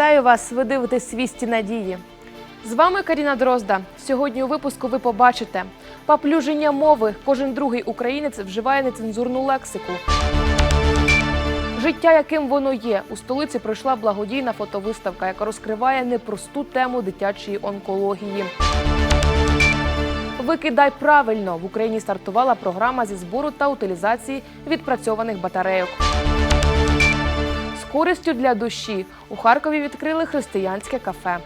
Вітаю вас! Ви дивитесь «Свісті надії. З вами Каріна Дрозда. Сьогодні у випуску ви побачите поплюження мови. Кожен другий українець вживає нецензурну лексику. Життя, яким воно є, у столиці пройшла благодійна фотовиставка, яка розкриває непросту тему дитячої онкології. Викидай правильно в Україні стартувала програма зі збору та утилізації відпрацьованих батарейок. Користю для душі у Харкові відкрили християнське кафе.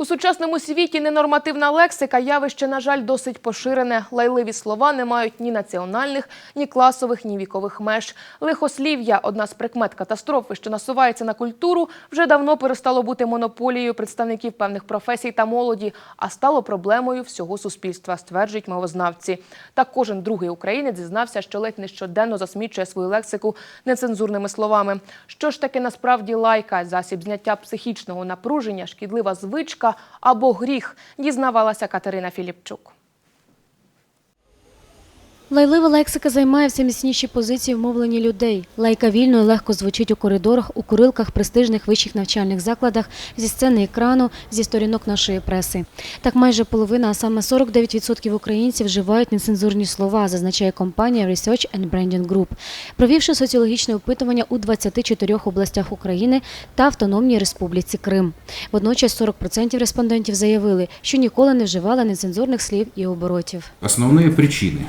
У сучасному світі ненормативна лексика явище, на жаль, досить поширене. Лайливі слова не мають ні національних, ні класових, ні вікових меж. Лихослів'я, одна з прикмет катастрофи, що насувається на культуру, вже давно перестало бути монополією представників певних професій та молоді, а стало проблемою всього суспільства, стверджують мовознавці. Та кожен другий українець зізнався, що ледь не щоденно засмічує свою лексику нецензурними словами. Що ж таки насправді лайка, засіб зняття психічного напруження, шкідлива звичка або гріх, дізнавалася Катерина Філіпчук. Лайлива лексика займає все міцніші позиції в мовленні людей. Лайка вільно і легко звучить у коридорах, у курилках престижних вищих навчальних закладах, зі сцени екрану, зі сторінок нашої преси. Так майже половина, а саме 49% українців вживають нецензурні слова, зазначає компанія Research and Branding Group, провівши соціологічне опитування у 24 областях України та Автономній Республіці Крим. Водночас 40% респондентів заявили, що ніколи не вживали нецензурних слів і оборотів. Основные причины,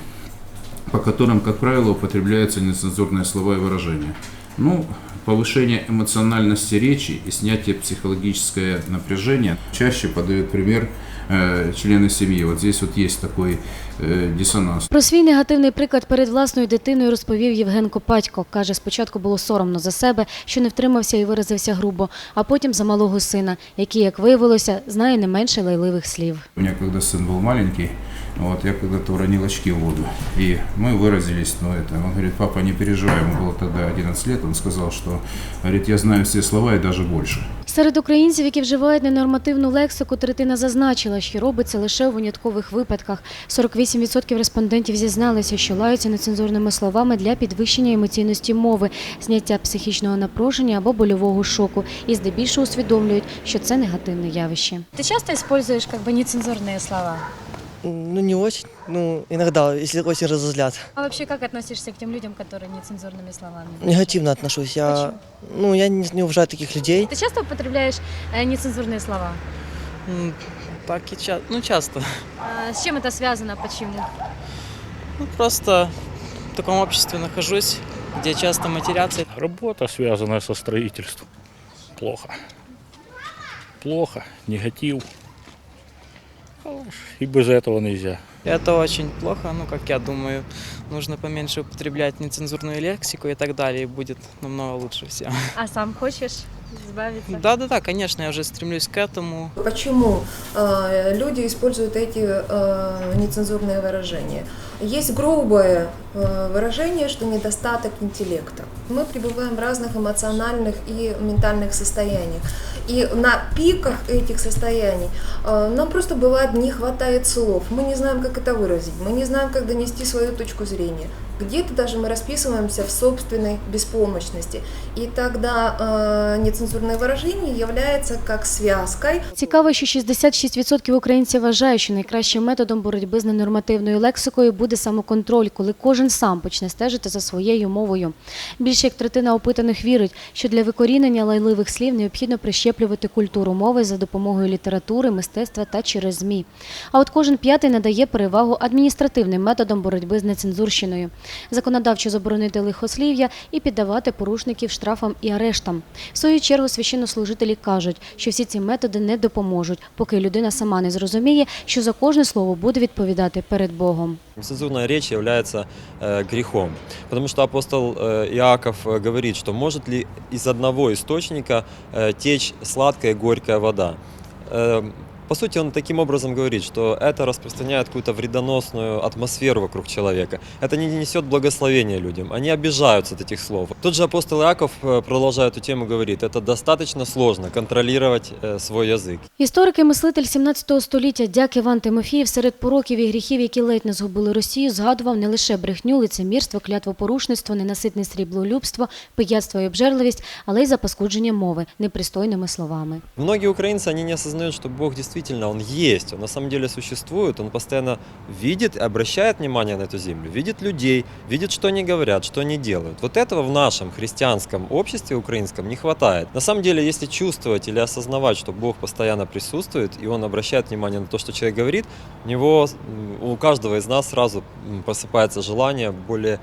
по которым, как правило, употребляются нецензурные слова и выражения. Ну, повышение эмоциональности речи и снятие психологическое напряжение. Чаще подают пример э, члены семьи. Вот здесь вот есть такой э, диссонанс. Про свій негативний приклад перед власною дитиною розповів Євген Копатько. Каже, спочатку було соромно за себе, що не втримався і виразився грубо, а потім за малого сина, який, як виявилося, знає не менше лайливих слів. У меня когда сын был маленький, вот, я когда-то уронил очки в воду. И мы выразились, ну это, он говорит, папа, не переживай, ему было тогда 11 лет, он сказал, что, говорит, я знаю все слова и даже больше. Серед українців, які вживають ненормативну лексику, третина зазначила, що робиться лише у виняткових випадках. 48% респондентів зізналися, що лаються нецензурними словами для підвищення емоційності мови, зняття психічного напруження або больового шоку, і здебільшого усвідомлюють, що це негативне явище. Ты часто используешь как бы нецензурные слова? Ну, не очень. Ну, иногда, если очень разозлят. А вообще как относишься к тем людям, которые нецензурными словами? Негативно отношусь. Я, Почему? ну, я не, не уважаю таких людей. Ты часто употребляешь э, нецензурные слова? М, Так и часто. Ну, часто. А с чем это связано? Почему? Ну, просто в таком обществе нахожусь, где часто матерятся. Работа, связанная со строительством. Плохо. Плохо. Негатив. Ну, И без этого нельзя. Это очень плохо, ну, как я думаю. Нужно поменьше употреблять нецензурную лексику и так далее, и будет намного лучше всем. А сам хочешь избавиться? Да-да-да, конечно, я уже стремлюсь к этому. Почему э, люди используют эти э, нецензурные выражения? Есть грубое э, выражение, что недостаток интеллекта. Мы пребываем в разных эмоциональных и ментальных состояниях. И на пиках этих состояний э, нам просто бывает не хватает слов. Мы не знаем, как это выразить, мы не знаем, как донести свою точку зрения. Где-то даже мы расписываемся в собственной беспомощности. И тогда э, нецензурное выражение является как связкой Цікаво, що 66% українців вважають, що найкращим методом боротьби з ненормативною лексикою буде самоконтроль, коли кожен сам почне стежити за своєю мовою. Більше як третина опитаних вірить, що для викорінення лайливих слів необхідно прищеплювати культуру мови за допомогою літератури, мистецтва та через ЗМІ. А от кожен п'ятий надає перевагу адміністративним методам боротьби з нецензурщиною. Законодавчо заборонити лихослів'я і піддавати порушників штрафам і арештам. В свою чергу священнослужителі кажуть, що всі ці методи не допоможуть, поки людина сама не зрозуміє, що за кожне слово буде відповідати перед Богом. Нецензурная речь является э, грехом, потому что апостол э, Иаков э, говорит, что может ли из одного источника э, течь сладкая и горькая вода. Э, По сути, он таким образом говорит, что это распространяет какую-то вредоносную атмосферу вокруг человека. Это не несет благословения людям. Они обижаются от этих слов. Тот же апостол Иаков, э, продолжая эту тему, говорит, это достаточно сложно контролировать э, свой язык. Історик і мислитель 17 століття Дяк Іван Тимофієв серед пороків і гріхів, які ледь не згубили Росію, згадував не лише брехню, лицемірство, клятвопорушництво, ненаситне сріблолюбство, пияцтво і обжерливість, але й запаскудження мови непристойними словами. Многие украинцы, они не осознают, что Бог действительно, Он есть, Он на самом деле существует, Он постоянно видит, и обращает внимание на эту землю, видит людей, видит, что они говорят, что они делают. Вот этого в нашем христианском обществе украинском не хватает. На самом деле, если чувствовать или осознавать, что Бог постоянно присутствует, и Он обращает внимание на то, что человек говорит, у него, у каждого из нас сразу просыпается желание более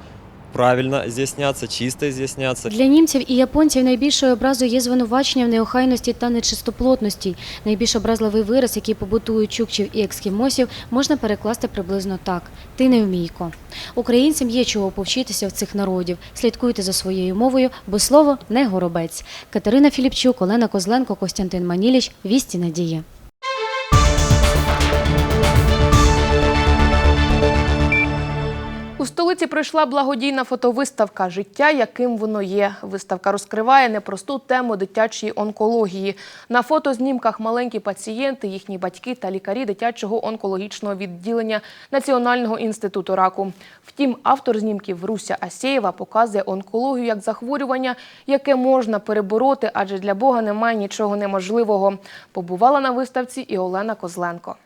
правильно изъясняться, чисто изъясняться. Для німців і японців найбільшою образою є звинувачення в неохайності та нечистоплотності. Найбільш образливий вираз, який побутують чукчів і екскімосів, можна перекласти приблизно так: ти невмійко. Українцям є чого повчитися в цих народів. Слідкуйте за своєю мовою, бо слово не горобець. Катерина Філіпчук, Олена Козленко, Костянтин Маніліч. Вісті надії. У столиці пройшла благодійна фотовиставка Життя, яким воно є. Виставка розкриває непросту тему дитячої онкології. На фотознімках маленькі пацієнти, їхні батьки та лікарі дитячого онкологічного відділення Національного інституту раку. Втім, автор знімків Руся Асєєва показує онкологію як захворювання, яке можна перебороти, адже для Бога немає нічого неможливого. Побувала на виставці і Олена Козленко.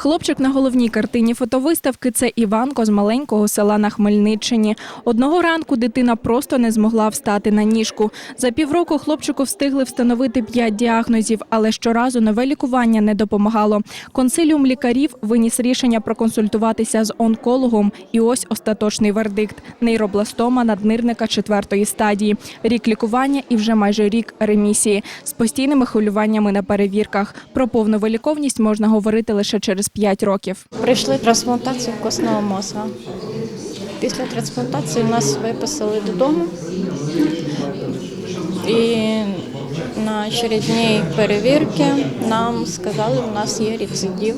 Хлопчик на головній картині фотовиставки це Іванко з маленького села на Хмельниччині. Одного ранку дитина просто не змогла встати на ніжку. За півроку хлопчику встигли встановити п'ять діагнозів, але щоразу нове лікування не допомагало. Консиліум лікарів виніс рішення проконсультуватися з онкологом. І ось остаточний вердикт – нейробластома наднирника четвертої стадії. Рік лікування і вже майже рік ремісії з постійними хвилюваннями на перевірках. Про повну виліковність можна говорити лише через 5 років. Пройшли трансплантацію костного мозга. Після трансплантації нас виписали додому. І на очередній перевірці нам сказали, що у нас є рецидив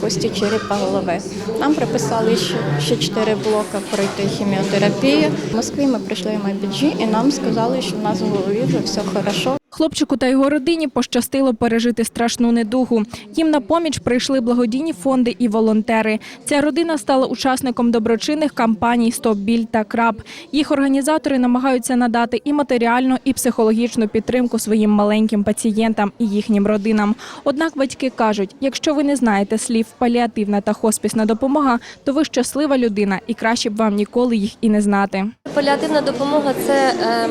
кості черепа голови. Нам приписали ще, ще 4 блоки пройти хіміотерапію. В Москві ми прийшли в MBG і нам сказали, що в нас в голові вже все хорошо. Хлопчику та його родині пощастило пережити страшну недугу. Їм на поміч прийшли благодійні фонди і волонтери. Ця родина стала учасником доброчинних кампаній Стоп біль та краб. Їх організатори намагаються надати і матеріальну, і психологічну підтримку своїм маленьким пацієнтам і їхнім родинам. Однак батьки кажуть, якщо ви не знаєте слів паліативна та хоспісна допомога, то ви щаслива людина і краще б вам ніколи їх і не знати. Паліативна допомога це е, м,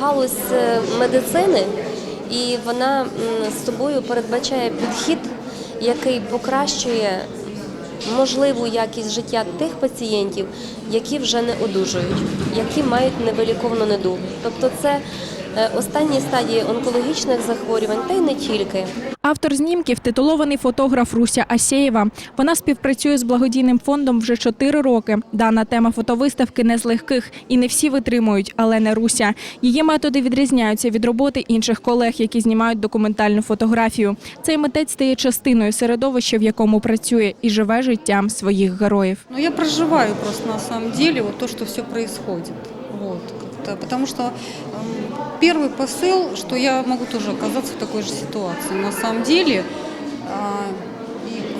галузь е, медицини, і вона з собою передбачає підхід, який покращує можливу якість життя тих пацієнтів, які вже не одужують, які мають невиліковну недугу. Тобто це е, останні стадії онкологічних захворювань, та й не тільки. Автор знімків титулований фотограф Руся Асєєва. Вона співпрацює з благодійним фондом вже чотири роки. Дана тема фотовиставки не з легких, і не всі витримують, але не Руся. Її методи відрізняються від роботи інших колег, які знімають документальну фотографію. Цей митець стає частиною середовища, в якому працює, і живе життям своїх героїв. Ну, я проживаю просто на самом деле вот то, что все происходит. Вот, потому что первый посыл, что я могу тоже оказаться в такой же ситуации. На самом деле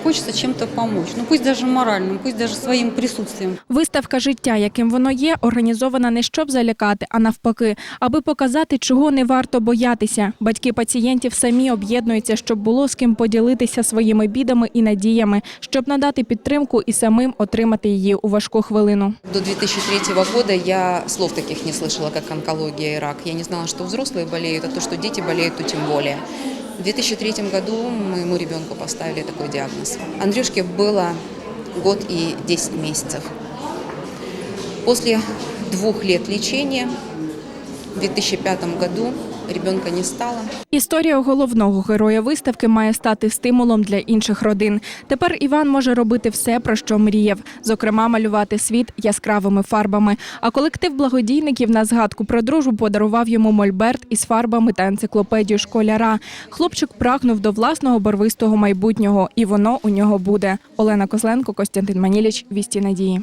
хочется чем-то помочь. Ну пусть даже моральным, пусть даже своим присутствием. Виставка життя, яким воно є, організована не щоб залякати, а навпаки, аби показати, чого не варто боятися. Батьки пацієнтів самі об'єднуються, щоб було з ким поділитися своїми бідами і надіями, щоб надати підтримку і самим отримати її у важку хвилину. До 2003 года я слов таких не слышала, как онкология и рак. Я не знала, что взрослые болеют, а то, что дети болеют, то тем более. В 2003 году моему ребенку поставили такой диагноз. Андрюшке было год и 10 месяцев. После двух лет лечения в 2005 году ребенка не стало. Історія головного героя виставки має стати стимулом для інших родин. Тепер Іван може робити все, про що мріяв, зокрема малювати світ яскравими фарбами. А колектив благодійників на згадку про дружбу подарував йому мольберт із фарбами та енциклопедію школяра. Хлопчик прагнув до власного барвистого майбутнього, і воно у нього буде. Олена Козленко, Костянтин Маніліч, Вісті Надії.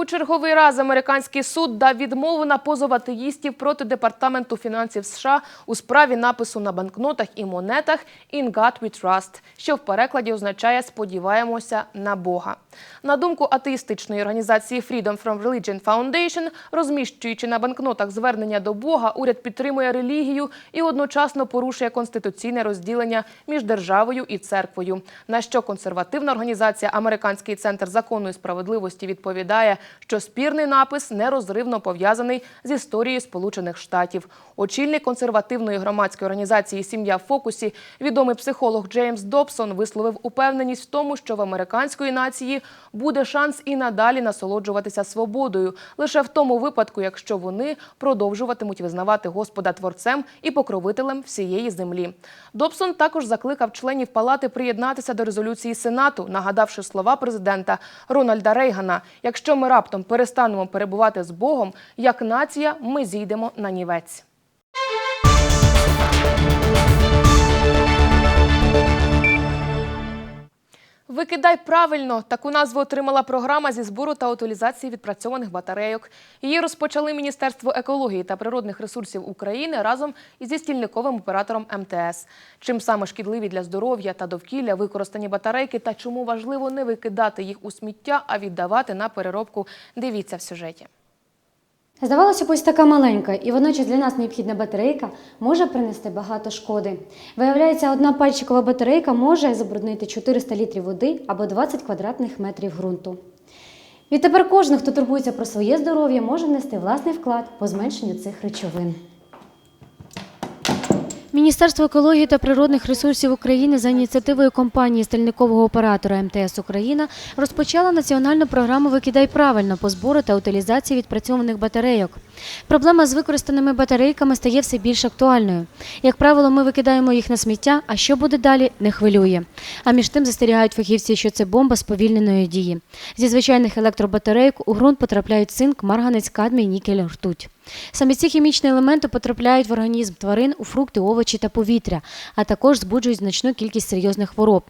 У черговий раз американський суд дав відмову на позов атеїстів проти департаменту фінансів США у справі напису на банкнотах і монетах «In God we trust», що в перекладі означає «сподіваємося на Бога». На думку атеїстичної організації Freedom from Religion Foundation, розміщуючи на банкнотах звернення до Бога, уряд підтримує релігію і одночасно порушує конституційне розділення між державою і церквою. На що консервативна організація Американський центр закону і справедливості відповідає, що спірний напис нерозривно пов'язаний з історією Сполучених Штатів. Очільник консервативної громадської організації Сім'я в фокусі, відомий психолог Джеймс Добсон, висловив упевненість в тому, що в американської нації буде шанс і надалі насолоджуватися свободою, лише в тому випадку, якщо вони продовжуватимуть визнавати Господа творцем і покровителем всієї землі. Добсон також закликав членів палати приєднатися до резолюції Сенату, нагадавши слова президента Рональда Рейгана: якщо ми раптом перестанемо перебувати з Богом, як нація, ми зійдемо на нівець. Викидай правильно. Таку назву отримала програма зі збору та утилізації відпрацьованих батарейок. Її розпочали Міністерство екології та природних ресурсів України разом із стільниковим оператором МТС. Чим саме шкідливі для здоров'я та довкілля використані батарейки та чому важливо не викидати їх у сміття, а віддавати на переробку. Дивіться в сюжеті. Здавалося б, ось така маленька і водночас для нас необхідна батарейка може принести багато шкоди. Виявляється, одна пальчикова батарейка може забруднити 400 літрів води або 20 квадратних метрів ґрунту. Відтепер кожен, хто турбується про своє здоров'я, може внести власний вклад по зменшенню цих речовин. Міністерство екології та природних ресурсів України за ініціативою компанії стальникового оператора МТС Україна розпочала національну програму Викидай правильно по збору та утилізації відпрацьованих батарейок. Проблема з використаними батарейками стає все більш актуальною. Як правило, ми викидаємо їх на сміття, а що буде далі, не хвилює. А між тим застерігають фахівці, що це бомба сповільненої дії. Зі звичайних електробатарейок у ґрунт потрапляють цинк, марганець, кадмій, нікель, ртуть. Саме ці хімічні елементи потрапляють в організм тварин у фрукти, овочі та повітря, а також збуджують значну кількість серйозних хвороб.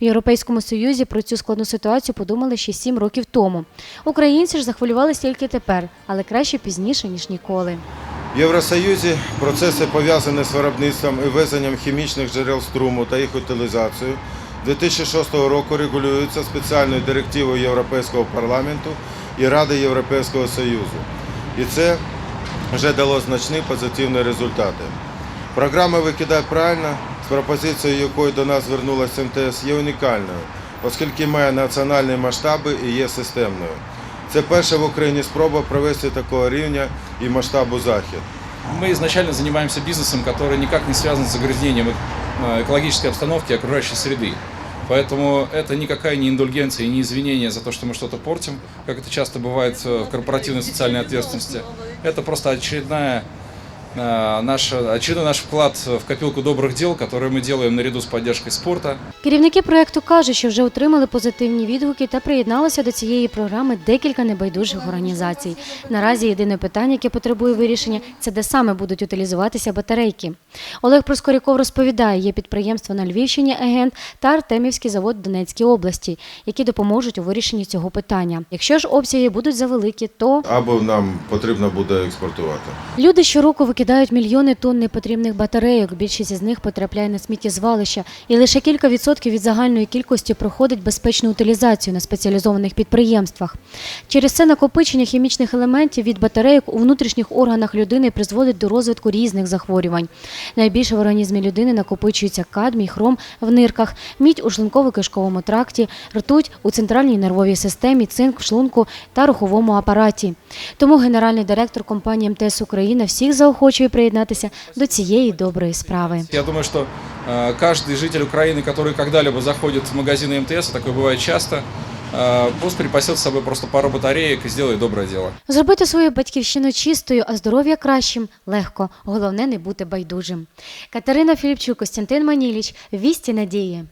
В Європейському Союзі про цю складну ситуацію подумали ще сім років тому. Українці ж захвилювалися тільки тепер, але краще пізніше ніж ніколи. В Євросоюзі процеси пов'язані з виробництвом і ввезенням хімічних джерел струму та їх утилізацією 2006 року регулюються спеціальною директивою Європейського парламенту і Ради Європейського Союзу. І це вже дало значні позитивні результати. Програма «Викидай правильно, з пропозицією якої до нас звернулася МТС, є унікальною, оскільки має національні масштаби і є системною. Це перша в Україні спроба провести такого рівня і масштабу захід. Мы изначально занимаемся бизнесом, который никак не связан с загрязнением э, экологической обстановки и окружающей среды. Поэтому это никакая не индульгенция и не извинение за то, что мы что-то портим, как это часто бывает э, в корпоративной социальной ответственности. Это просто очередная э, наш, очередной наш вклад в копилку добрых дел, которые мы делаем наряду с поддержкой спорта. Керівники проєкту кажуть, що вже отримали позитивні відгуки та приєдналося до цієї програми декілька небайдужих організацій. Наразі єдине питання, яке потребує вирішення, це де саме будуть утилізуватися батарейки. Олег Проскоряков розповідає, є підприємство на Львівщині Егент та Артемівський завод в Донецькій області, які допоможуть у вирішенні цього питання. Якщо ж обсяги будуть завеликі, то Або нам потрібно буде експортувати. Люди щороку викидають мільйони тонн непотрібних батарейок. Більшість із них потрапляє на сміттєзвалища, і лише кілька відсотків від загальної кількості проходить безпечну утилізацію на спеціалізованих підприємствах. Через це накопичення хімічних елементів від батарейок у внутрішніх органах людини призводить до розвитку різних захворювань. Найбільше в організмі людини накопичується кадмій, хром в нирках, мідь у шлунково-кишковому тракті, ртуть у центральній нервовій системі, цинк в шлунку та руховому апараті. Тому генеральний директор компанії МТС Україна всіх заохочує приєднатися до цієї доброї справи. Я думаю, что э, каждый житель Украины, который когда-либо заходит в магазины МТС, а такое бывает часто, э, пусть припасет с собой просто пару батареек и сделает доброе дело. Зробити свою батьківщину чистою, а здоров'я кращим легко. Головне не бути байдужим. Катерина Філіпчук, Костянтин Маніліч. Вісті надії.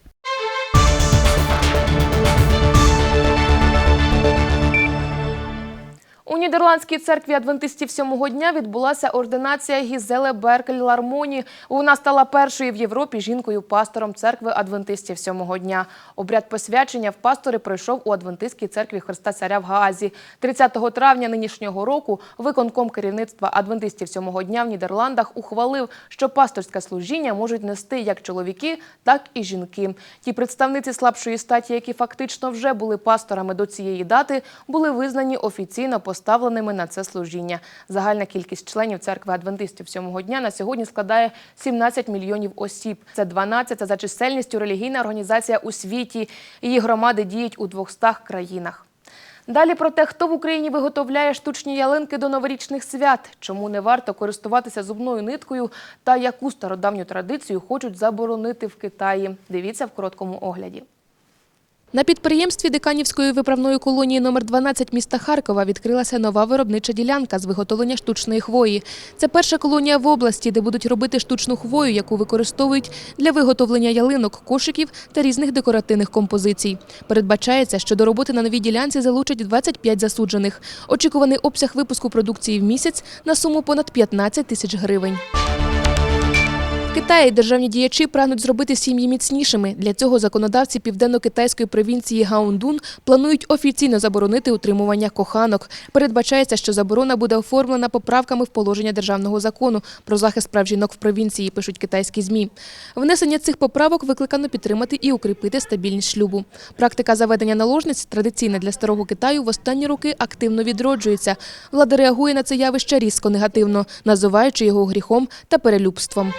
У Нідерландській церкві адвентистів сьомого дня відбулася ординація Гізеле Беркель Лармоні. Вона стала першою в Європі жінкою-пастором церкви адвентистів сьомого дня. Обряд посвячення в пастори пройшов у адвентистській церкві Христа Царя в Гаазі. 30 травня нинішнього року виконком керівництва адвентистів сьомого дня в Нідерландах ухвалив, що пасторське служіння можуть нести як чоловіки, так і жінки. Ті представниці слабшої статі, які фактично вже були пасторами до цієї дати, були визнані офіційно поставленими на це служіння. Загальна кількість членів церкви адвентистів сьомого дня на сьогодні складає 17 мільйонів осіб. Це 12 за чисельністю релігійна організація у світі. Її громади діють у 200 країнах. Далі про те, хто в Україні виготовляє штучні ялинки до новорічних свят, чому не варто користуватися зубною ниткою та яку стародавню традицію хочуть заборонити в Китаї. Дивіться в короткому огляді. На підприємстві Диканівської виправної колонії номер 12 міста Харкова відкрилася нова виробнича ділянка з виготовлення штучної хвої. Це перша колонія в області, де будуть робити штучну хвою, яку використовують для виготовлення ялинок, кошиків та різних декоративних композицій. Передбачається, що до роботи на новій ділянці залучать 25 засуджених. Очікуваний обсяг випуску продукції в місяць на суму понад 15 тисяч гривень. Китаї державні діячі прагнуть зробити сім'ї міцнішими. Для цього законодавці південно-китайської провінції Гаондун планують офіційно заборонити утримування коханок. Передбачається, що заборона буде оформлена поправками в положення державного закону про захист прав жінок в провінції, пишуть китайські змі. Внесення цих поправок викликано підтримати і укріпити стабільність шлюбу. Практика заведення наложниць, традиційна для старого Китаю, в останні роки активно відроджується. Влада реагує на це явище різко негативно, називаючи його гріхом та перелюбством.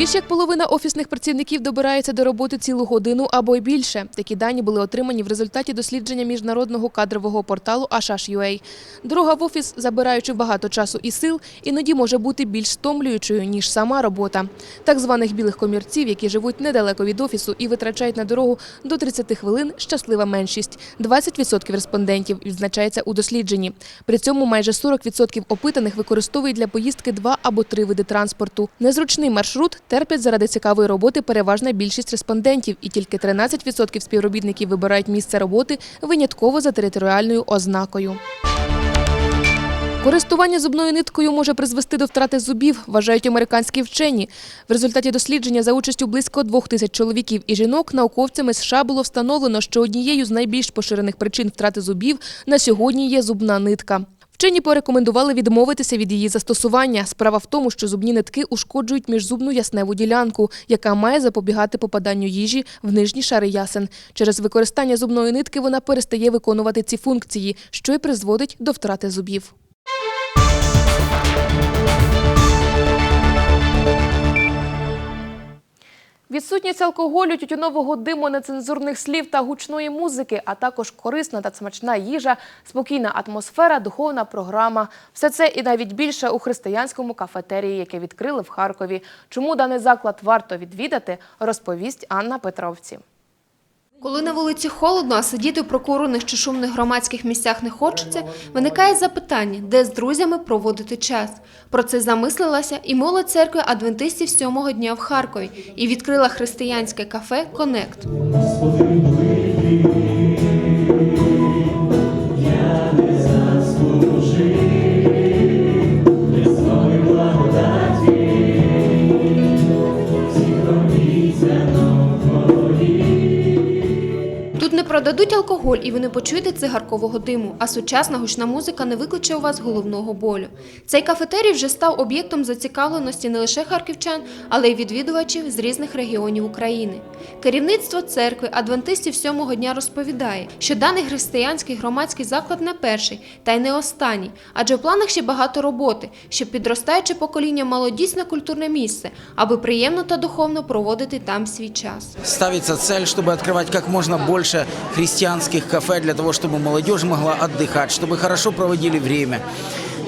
Більш як половина офісних працівників добирається до роботи цілу годину або й більше. Такі дані були отримані в результаті дослідження міжнародного кадрового порталу Ашаш.ua. Дорога в офіс, забираючи багато часу і сил, іноді може бути більш стомлюючою, ніж сама робота. Так званих білих комірців, які живуть недалеко від офісу і витрачають на дорогу до 30 хвилин, щаслива меншість. 20% респондентів відзначається у дослідженні. При цьому майже 40% опитаних використовують для поїздки два або три види транспорту. Незручний маршрут терпять заради цікавої роботи переважна більшість респондентів, і тільки 13% співробітників вибирають місце роботи винятково за територіальною ознакою. Користування зубною ниткою може призвести до втрати зубів, вважають американські вчені. В результаті дослідження за участю близько двох тисяч чоловіків і жінок науковцями США було встановлено, що однією з найбільш поширених причин втрати зубів на сьогодні є зубна нитка. Вчені порекомендували відмовитися від її застосування. Справа в тому, що зубні нитки ушкоджують міжзубну ясневу ділянку, яка має запобігати попаданню їжі в нижні шари ясен. Через використання зубної нитки вона перестає виконувати ці функції, що й призводить до втрати зубів. Відсутність алкоголю, тютюнового диму, нецензурних слів та гучної музики, а також корисна та смачна їжа, спокійна атмосфера, духовна програма. Все це і навіть більше у християнському кафетерії, яке відкрили в Харкові. Чому даний заклад варто відвідати, розповість Анна Петровці. Коли на вулиці холодно, а сидіти в прокурених чи шумних громадських місцях не хочеться, виникає запитання, де з друзями проводити час. Про це замислилася і молодь церкви адвентистів сьомого дня в Харкові і відкрила християнське кафе «Конект». Продадуть алкоголь, і ви не почуєте цигаркового диму, а сучасна гучна музика не викличе у вас головного болю. Цей кафетерій вже став об'єктом зацікавленості не лише харківчан, але й відвідувачів з різних регіонів України. Керівництво церкви адвентистів сьомого дня розповідає, що даний християнський громадський заклад не перший та й не останній, адже в планах ще багато роботи, щоб підростаюче покоління мало дійсне культурне місце, аби приємно та духовно проводити там свій час. Ставится цель, чтобы открывать как можно больше христианских кафе для того, чтобы молодежь могла отдыхать, чтобы хорошо проводили время,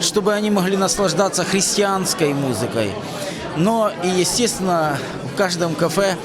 чтобы они могли наслаждаться христианской музыкой. Но и, естественно, в каждом кафе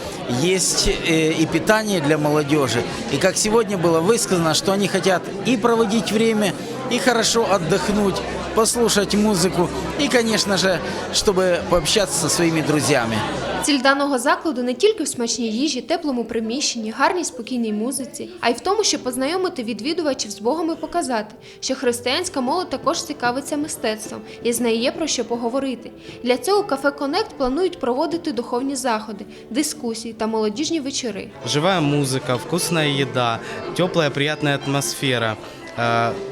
есть э, и питание для молодежи. И как сегодня было высказано, что они хотят и проводить время, и хорошо отдохнуть, послушать музыку и, конечно же, чтобы пообщаться со своими друзьями. Ціль даного закладу не тільки в смачній їжі, теплому приміщенні, гарній спокійній музиці, а й в тому, щоб познайомити відвідувачів з Богом і показати, що християнська молодь також цікавиться мистецтвом і з нею є про що поговорити. Для цього кафе Конект планують проводити духовні заходи, дискусії та молодіжні вечори. Живая музыка, вкусная еда, теплая приятная атмосфера,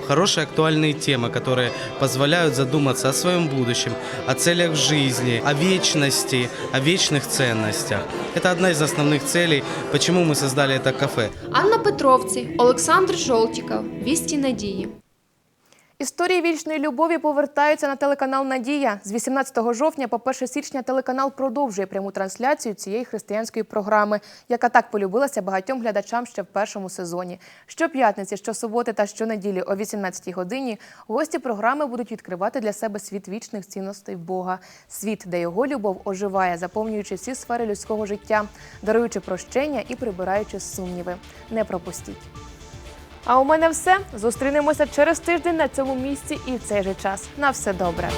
хорошие актуальные темы, которые позволяют задуматься о своем будущем, о целях в жизни, о вечности, о вечных ценностях. Это одна из основных целей, почему мы создали это кафе. Анна Петровці, Олександр Жолтіков, Вісті Надії. Історії вічної любові повертаються на телеканал Надія. З 18 жовтня по 1 січня телеканал продовжує пряму трансляцію цієї християнської програми, яка так полюбилася багатьом глядачам ще в першому сезоні. Щоп'ятниці, щосуботи та щонеділі о 18 годині гості програми будуть відкривати для себе світ вічних цінностей Бога, світ, де його любов оживає, заповнюючи всі сфери людського життя, даруючи прощення і прибираючи сумніви. Не пропустіть. А у мене все. Зустрінемося через тиждень на цьому місці і в цей же час. На все добре.